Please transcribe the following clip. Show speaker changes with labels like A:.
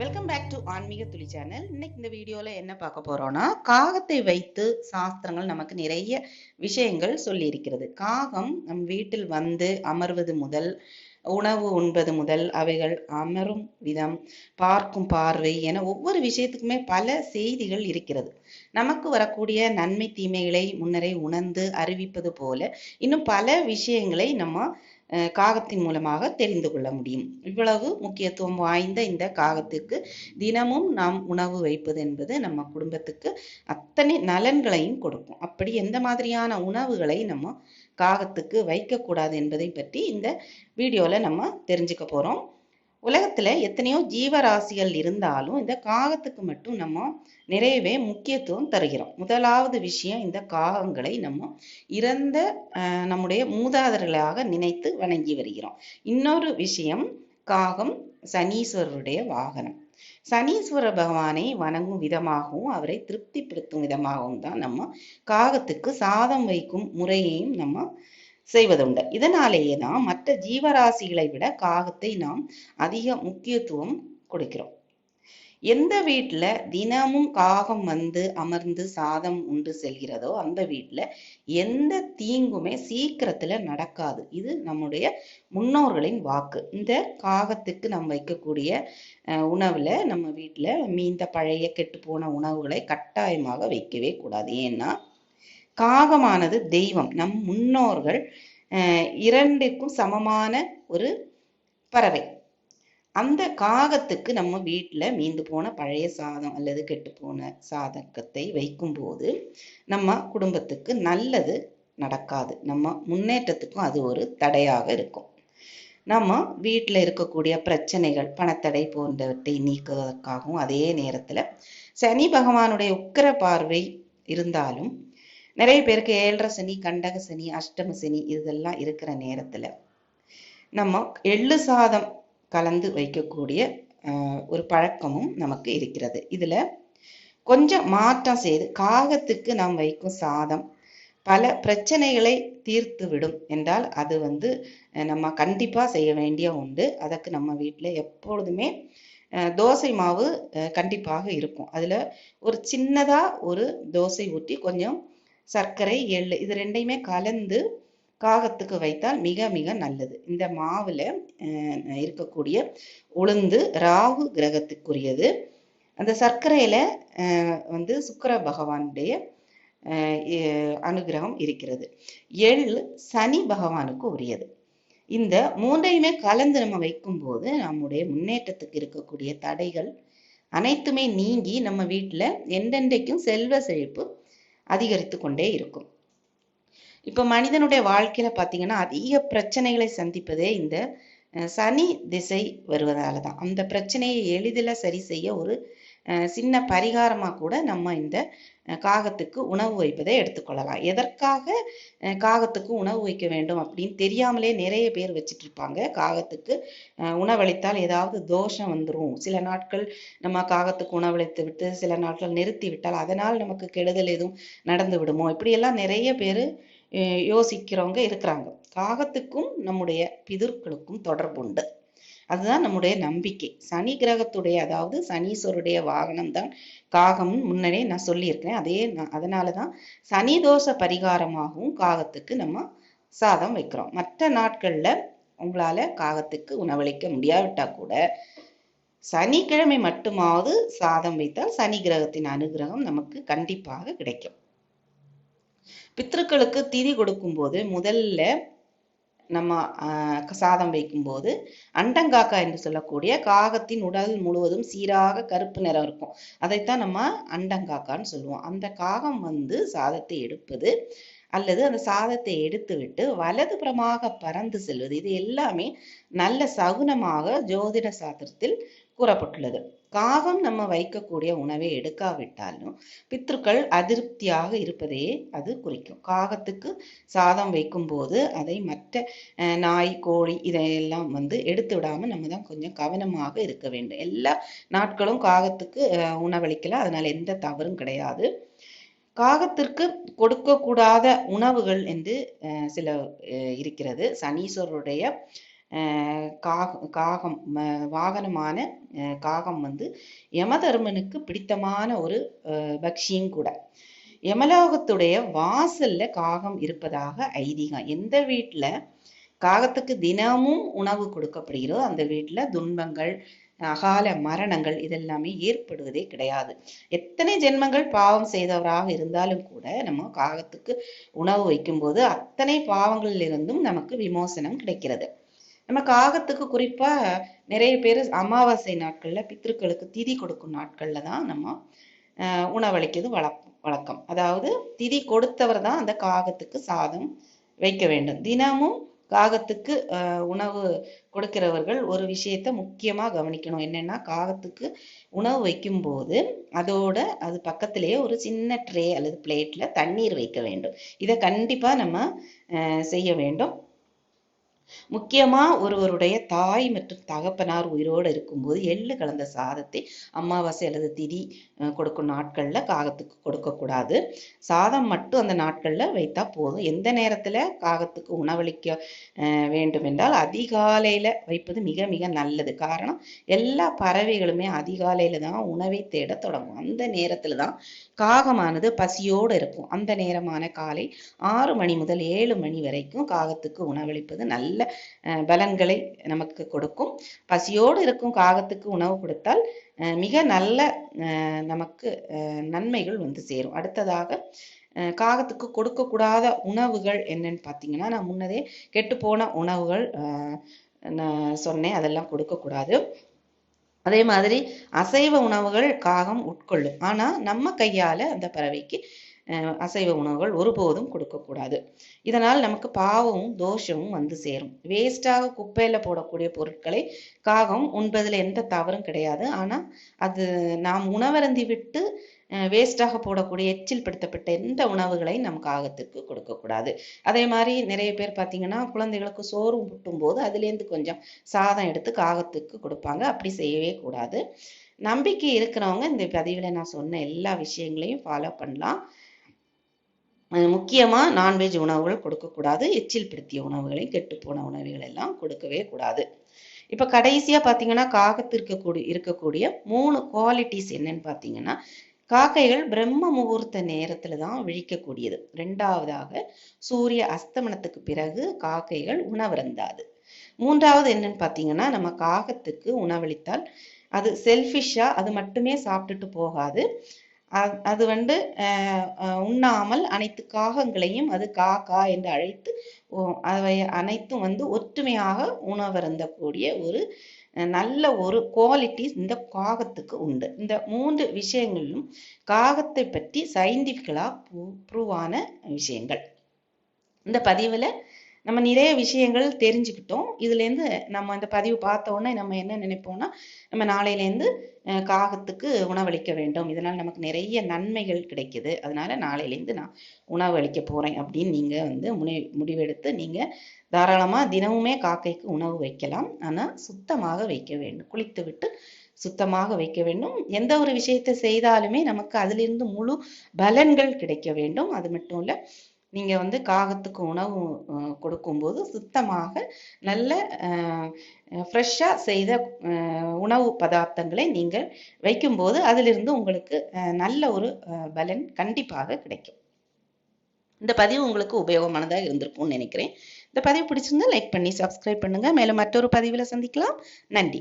A: Welcome back to ஆன்மீக துளி channel. இன்னைக்கு இந்த வீடியோல என்ன பார்க்க போறோம்னா காகத்தை வைத்து சாஸ்திரங்கள் நமக்கு நிறைய விஷயங்கள் சொல்லி இருக்கிறது காகம் நம் வீட்டில் வந்து அமர்வது முதல் உணவு உண்பது முதல் அவைகள் அமரும் விதம் பார்க்கும் பார்வை என ஒவ்வொரு விஷயத்துக்குமே பல செய்திகள் இருக்கிறது. நமக்கு வரக்கூடிய நன்மை தீமைகளை முன்னரே உணர்ந்து அறிவிப்பது போல இன்னும் பல விஷயங்களை நம்ம காகத்தின் மூலமாக தெரிந்து கொள்ள முடியும். இவ்வளவு முக்கியத்துவம் வாய்ந்த இந்த காகத்திற்கு தினமும் நாம் உணவு வைப்பது என்பது நம்ம குடும்பத்துக்கு அத்தனை நலன்களையும் கொடுக்கும். அப்படி எந்த மாதிரியான உணவுகளை நம்ம காகத்துக்கு வைக்கக்கூடாது என்பதை பற்றி இந்த வீடியோவில் நம்ம தெரிஞ்சுக்க போகிறோம் உலகத்துல எத்தனையோ ஜீவராசிகள் இருந்தாலும் இந்த காகத்துக்கு மட்டும் நம்ம நிறையவே முக்கியத்துவம் தருகிறோம். முதலாவது விஷயம் இந்த காகங்களை நம்ம இறந்த நம்முடைய மூதாதர்களாக நினைத்து வணங்கி வருகிறோம். இன்னொரு விஷயம் காகம் சனீஸ்வரருடைய வாகனம். சனீஸ்வர பகவானை வணங்கும் விதமாகவும் அவரை திருப்திப்படுத்தும் விதமாகவும் தான் நம்ம காகத்துக்கு சாதம் வைக்கும் முறையையும் நம்ம செய்வதுண்டு. இதனாலேயே தான் மற்ற ஜீவராசிகளை விட காகத்தை நாம் அதிக முக்கியத்துவம் கொடுக்கிறோம். எந்த வீட்டில் தினமும் காகம் வந்து அமர்ந்து சாதம் உண்டு செல்கிறதோ அந்த வீட்டில் எந்த தீங்குமே சீக்கிரத்தில் நடக்காது. இது நம்முடைய முன்னோர்களின் வாக்கு. இந்த காகத்துக்கு நம்ம வைக்கக்கூடிய உணவில் நம்ம வீட்டில் மீந்த பழைய கெட்டு போன உணவுகளை கட்டாயமாக வைக்கவே கூடாது. ஏன்னா காகமானது தெய்வம். நம் முன்னோர்கள் இரண்டிற்கும் சமமான ஒரு பறவை. அந்த காகத்துக்கு நம்ம வீட்டில் மீந்து போன பழைய சாதம் அல்லது கெட்டு போன சாதகத்தை வைக்கும்போது நம்ம குடும்பத்துக்கு நல்லது நடக்காது. நம்ம முன்னேற்றத்துக்கும் அது ஒரு தடையாக இருக்கும். நம்ம வீட்டில் இருக்கக்கூடிய பிரச்சனைகள் பணத்தடை போன்றவற்றை நீக்குவதற்காகவும் அதே நேரத்தில் சனி பகவானுடைய உக்கிர பார்வை இருந்தாலும் நிறைய பேருக்கு ஏழரை சனி கண்டக சனி அஷ்டம சனி இதெல்லாம் இருக்கிற நேரத்துல நம்ம எள்ளு சாதம் கலந்து வைக்கக்கூடிய ஒரு பழக்கமும் நமக்கு இருக்கிறது. இதுல கொஞ்சம் மாற்றம் செய்து காகத்துக்கு நாம் வைக்கும் சாதம் பல பிரச்சனைகளை தீர்த்து விடும் என்றால் அது வந்து நம்ம கண்டிப்பா செய்ய வேண்டிய உண்டு. அதற்கு நம்ம வீட்டுல எப்பொழுதுமே தோசை மாவு கண்டிப்பாக இருக்கும். அதுல ஒரு சின்னதா ஒரு தோசை ஊற்றி கொஞ்சம் சர்க்கரை எள்ளு இது ரெண்டையுமே கலந்து காகத்துக்கு வைத்தால் மிக மிக நல்லது. இந்த மாவில் இருக்கக்கூடிய உளுந்து ராகு கிரகத்துக்குரியது. அந்த சர்க்கரையில் வந்து சுக்கர பகவானுடைய அனுகிரகம் இருக்கிறது. எள் சனி பகவானுக்கு உரியது. இந்த மூன்றையுமே கலந்து நம்ம வைக்கும்போது நம்முடைய முன்னேற்றத்துக்கு இருக்கக்கூடிய தடைகள் அனைத்துமே நீங்கி நம்ம வீட்டில் எந்தெண்டைக்கும் செல்வ செழிப்பு அதிகரித்து கொண்டே இருக்கும். இப்ப மனிதனுடைய வாழ்க்கையில பாத்தீங்கன்னா அதிக பிரச்சனைகளை சந்திப்பதே இந்த சனி திசை வருவதால தான் அந்த பிரச்சனையை எளிதில் சரி செய்ய ஒரு சின்ன பரிகாரமா கூட நம்ம இந்த காகத்துக்கு உணவு வைப்பதை எடுத்துக்கொள்ளலாம். எதற்காக காகத்துக்கு உணவு வைக்க வேண்டும் அப்படின்னு தெரியாமலே நிறைய பேர் வச்சிட்டு இருப்பாங்க காகத்துக்கு உணவளித்தால் ஏதாவது தோஷம் வந்துடும் சில நாட்கள் நம்ம காகத்துக்கு உணவளித்து விட்டு சில நாட்கள் நிறுத்தி விட்டால் அதனால் நமக்கு கெடுதல் எதுவும் நடந்து விடுமோ? இப்படியெல்லாம் நிறைய பேர் யோசிக்கிறவங்க இருக்கிறாங்க. காகத்துக்கும் நம்முடைய பிதர்களுக்கும் தொடர்பு உண்டு. அதுதான் நம்முடைய நம்பிக்கை. சனி கிரகத்துடைய அதாவது சனீஸ்வருடைய வாகனம் தான் காகம் முன்னரே நான் சொல்லியிருக்கிறேன். அதே நான் அதனாலதான் சனி தோஷ பரிகாரமாகவும் காகத்துக்கு நம்ம சாதம் வைக்கிறோம். மற்ற நாட்களில் உங்களால் காகத்துக்கு உணவளிக்க முடியாவிட்டால் கூட சனிக்கிழமை மட்டுமாவது சாதம் வைத்தால் சனி கிரகத்தின் அனுகிரகம் நமக்கு கண்டிப்பாக கிடைக்கும். பித்ருக்களுக்கு திதி கொடுக்கும்போது முதல்ல நம்ம சாதம் வைக்கும்போது அண்டங்காக்கா என்று சொல்லக்கூடிய காகத்தின் உடல் முழுவதும் சீராக கருப்பு நிறம் இருக்கும். அதைத்தான் நம்ம அண்டங்காக்கான்னு சொல்லுவோம். அந்த காகம் வந்து சாதத்தை எடுப்பது அல்லது அந்த சாதத்தை எடுத்துவிட்டு வலதுபுறமாக பறந்து செல்வது. இது எல்லாமே நல்ல சகுனமாக ஜோதிட சாத்திரத்தில் கூறப்பட்டுள்ளது. காகம் நம்ம வைக்கக்கூடிய உணவை எடுக்காவிட்டாலும் பித்ருக்கள் அதிருப்தியாக இருப்பதையே அது குறிக்கும். காகத்துக்கு சாதம் வைக்கும்போது அதை மற்ற அஹ், நாய் கோழி இதையெல்லாம் வந்து எடுத்து விடாம நம்ம தான் கொஞ்சம் கவனமாக இருக்க வேண்டும். எல்லா நாட்களும் காகத்துக்கு அஹ், உணவளிக்கலாம் அதனால எந்த தவறும் கிடையாது. காகத்திற்கு கொடுக்கக்கூடாத உணவுகள் என்று அஹ், சில இருக்கிறது. சனீஸ்வரருடைய காக காகம் வாகனமான காகம் வந்து யமதர்மனுக்கு பிடித்தமான ஒரு பக்ஷியும் கூட. யமலோகத்துடைய வாசல்ல காகம் இருப்பதாக ஐதீகம். எந்த வீட்டில் காகத்துக்கு தினமும் உணவு கொடுக்கப்படுகிறதோ அந்த வீட்டில் துன்பங்கள் அகால மரணங்கள் இதெல்லாமே ஏற்படுவதே கிடையாது. எத்தனை ஜென்மங்கள் பாவம் செய்தவராக இருந்தாலும் கூட நம்ம காகத்துக்கு உணவு வைக்கும்போது அத்தனை பாவங்களில் இருந்தும் நமக்கு விமோசனம் கிடைக்கிறது. நம்ம காகத்துக்கு குறிப்பா நிறைய பேர் அமாவாசை நாட்கள்ல பித்திருக்களுக்கு திதி கொடுக்கும் நாட்கள்ல தான் நம்ம உணவளிக்கிறது வழக்கம் வழக்கம். அதாவது திதி கொடுத்தவர் தான் அந்த காகத்துக்கு சாதம் வைக்க வேண்டும். தினமும் காகத்துக்கு உணவு கொடுக்கிறவர்கள் ஒரு விஷயத்த முக்கியமா கவனிக்கணும். என்னன்னா காகத்துக்கு உணவு வைக்கும்போது அதோட அது பக்கத்திலேயே ஒரு சின்ன ட்ரே அல்லது பிளேட்ல தண்ணீர் வைக்க வேண்டும். இதை கண்டிப்பா நம்ம செய்ய வேண்டும். முக்கியமா ஒருவருடைய தாய் மற்றும் தகப்பனார் உயிரோடு இருக்கும்போது எள்ளு கலந்த சாதத்தை அமாவாசை அல்லது திதி கொடுக்கும் நாட்கள்ல காகத்துக்கு கொடுக்கக்கூடாது சாதம் மட்டும் அந்த நாட்கள்ல வைத்தா போதும். எந்த நேரத்துல காகத்துக்கு உணவளிக்க வேண்டும் என்றால் அதிகாலையில வைப்பது மிக மிக நல்லது. காரணம் எல்லா பறவைகளுமே அதிகாலையில தான் உணவை தேட தொடங்கும். அந்த நேரத்துல தான் காகமானது பசியோடு இருக்கும். அந்த நேரமான காலை ஆறு மணி முதல் ஏழு மணி வரைக்கும் காகத்துக்கு உணவளிப்பது நல்ல பலன்களை நமக்கு கொடுக்கும். பசியோடு இருக்கும் காகத்துக்கு உணவு கொடுத்தால் மிக நல்ல நமக்கு நன்மைகள் வந்து சேரும். அடுத்ததாக காகத்துக்கு கொடுக்கக்கூடாத உணவுகள் என்னன்னு பார்த்தீங்கன்னா நான் முன்னதே கெட்டுப்போன உணவுகள் அஹ், நான் சொன்னேன். அதெல்லாம் கொடுக்கக்கூடாது. அதே மாதிரி அசைவ உணவுகள் காகம் உட்கொள்ளும். ஆனா நம்ம கையால அந்த பறவைக்கு அசைவ உணவுகள் ஒருபோதும் கொடுக்கக்கூடாது. இதனால் நமக்கு பாவமும் தோஷமும் வந்து சேரும். வேஸ்டாக குப்பையில் போடக்கூடிய பொருட்களை காகம் உண்பதில் எந்த தவறும் கிடையாது. ஆனால் அது நாம் உணவருந்தி விட்டு வேஸ்டாக போடக்கூடிய எச்சில் படுத்தப்பட்ட எந்த உணவுகளை நம் காகத்திற்கு கொடுக்கக்கூடாது. அதே மாதிரி நிறைய பேர் பார்த்தீங்கன்னா குழந்தைகளுக்கு சோறு ஊட்டும் போது அதுலேருந்து கொஞ்சம் சாதம் எடுத்து காகத்துக்கு கொடுப்பாங்க. அப்படி செய்யவே கூடாது. நம்பிக்கை இருக்கிறவங்க இந்த பதிவில் நான் சொன்ன எல்லா விஷயங்களையும் ஃபாலோ பண்ணலாம். முக்கியமாக நான்வெஜ் உணவுகள் கொடுக்கக்கூடாது. எச்சில் பிடித்திய உணவுகளையும் கெட்டுப்போன உணவுகள் எல்லாம் கொடுக்கவே கூடாது. இப்போ கடைசியாக பார்த்தீங்கன்னா காகத்திற்கு கூடிய இருக்கக்கூடிய மூணு குவாலிட்டிஸ் என்னன்னு பார்த்தீங்கன்னா காக்கைகள் பிரம்ம முகூர்த்த நேரத்துல தான் விழிக்கக்கூடியது. ரெண்டாவதாக சூரிய அஸ்தமனத்துக்கு பிறகு காக்கைகள் உணவருந்தாது. மூன்றாவது என்னன்னு பார்த்தீங்கன்னா நம்ம காகத்துக்கு உணவளித்தால் அது செல்ஃபிஷ்ஷாக அது மட்டுமே சாப்பிட்டுட்டு போகாது. அது வந்து உண்ணாமல் அனைத்து காகங்களையும் அது கா கா என்று அழைத்து அவை அனைத்தும் வந்து ஒற்றுமையாக உணவருந்தக்கூடிய ஒரு நல்ல ஒரு குவாலிட்டி இந்த காகத்துக்கு உண்டு. இந்த மூன்று விஷயங்களிலும் காகத்தை பற்றி சயின்டிஃபிக்கலாக ப்ரூவான விஷயங்கள். இந்த பதிவில் நம்ம நிறைய விஷயங்கள் தெரிஞ்சுக்கிட்டோம். இதுலேருந்து நம்ம இந்த பதிவு பார்த்த உடனே நம்ம என்ன நினைப்போம்னா நம்ம நாளையிலேருந்து காகத்துக்கு உணவளிக்க வேண்டும். இதனால் நமக்கு நிறைய நன்மைகள் கிடைக்குது. அதனால நாளையிலேருந்து நான் உணவளிக்க போகிறேன் அப்படின்னு நீங்கள் வந்து முனை முடிவெடுத்து நீங்கள் தாராளமாக தினமுமே காக்கைக்கு உணவு வைக்கலாம். ஆனால் சுத்தமாக வைக்க வேண்டும். குளித்து விட்டு சுத்தமாக வைக்க வேண்டும். எந்த ஒரு விஷயத்தை செய்தாலுமே நமக்கு அதிலிருந்து முழு பலன்கள் கிடைக்க வேண்டும். அது மட்டும் இல்லை நீங்கள் வந்து காகத்துக்கு உணவு கொடுக்கும்போது சுத்தமாக நல்ல ஃப்ரெஷ்ஷாக செய்த உணவு பதார்த்தங்களை நீங்கள் வைக்கும்போது அதிலிருந்து உங்களுக்கு நல்ல ஒரு பலன் கண்டிப்பாக கிடைக்கும். இந்த பதிவு உங்களுக்கு உபயோகமானதாக இருந்திருக்கும்னு நினைக்கிறேன். இந்த பதிவு பிடிச்சிருந்தா லைக் பண்ணி சப்ஸ்கிரைப் பண்ணுங்கள் மேலும் மற்றொரு பதிவில் சந்திக்கலாம். நன்றி.